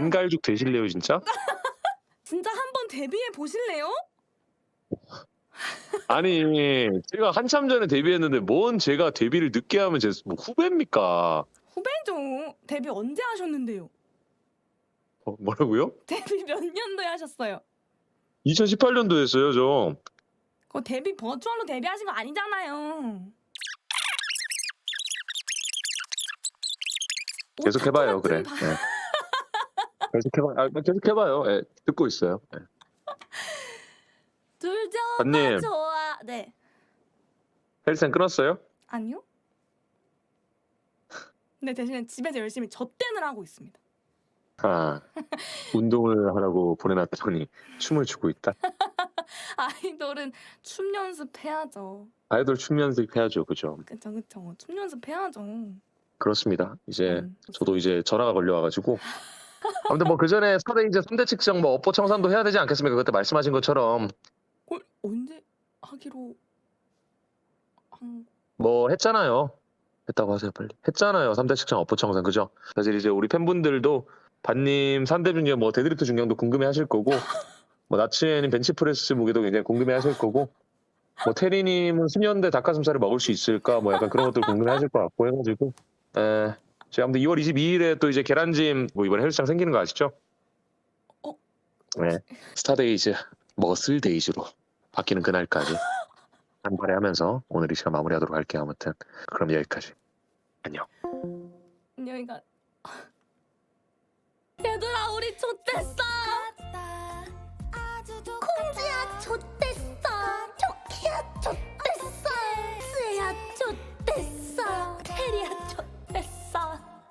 반갈죽 되실래요 진짜? 진짜 한번 데뷔해 보실래요? 아니 제가 한참 전에 데뷔했는데 뭔 제가 데뷔를 늦게 하면 제 뭐 후배입니까? 후배죠. 데뷔 언제 하셨는데요? 어, 뭐라고요? 데뷔 몇 년도에 하셨어요? 2018년도 했어요 저. 그거 데뷔 버추얼로 데뷔하신 거 아니잖아요. 계속 해봐요 그래. 네. 계속 해봐. 아, 계속 해봐요. 예, 듣고 있어요. 예. 둘 언님. 좋아. 네. 헬스장 끊었어요? 아니요. 근데 대신에 집에서 열심히 젖댄을 하고 있습니다. 아 운동을 하라고 보내놨더니 춤을 추고 있다. 아이돌은 춤 연습해야죠. 아이돌 춤 연습해야죠, 그죠? 그쵸 그쵸. 춤 연습해야죠. 그렇습니다. 이제 음, 저도 이제 전화가 걸려와가지고. 아무튼 뭐 그 전에 4대 이제 3대 측정 뭐 업보 청산도 해야 되지 않겠습니까? 그때 말씀하신 것처럼 어, 언제 하기로 한 뭐 했잖아요. 했다고 하세요, 빨리. 했잖아요. 3대 측정 업보 청산 그죠? 사실 이제 우리 팬분들도 반님 3대 중에 뭐 데드리프트 중량도 궁금해 하실 거고 뭐 나츠에는 벤치프레스 무게도 굉장히 궁금해 하실 거고 뭐 테리님은 수년대 닭가슴살을 먹을 수 있을까 뭐 약간 그런 것들 궁금해 하실 것 같고 해가지고 에 제가 아무튼 2월 22일에 또 이제 계란찜 뭐 이번에 헬스장 생기는 거 아시죠? 어? 네. 스타데이즈 머슬 데이즈로 바뀌는 그날까지 한 발에 하면서 오늘 이 시간 마무리하도록 할게요. 아무튼 그럼 여기까지. 안녕. 여기가. 얘들아 우리 좆됐어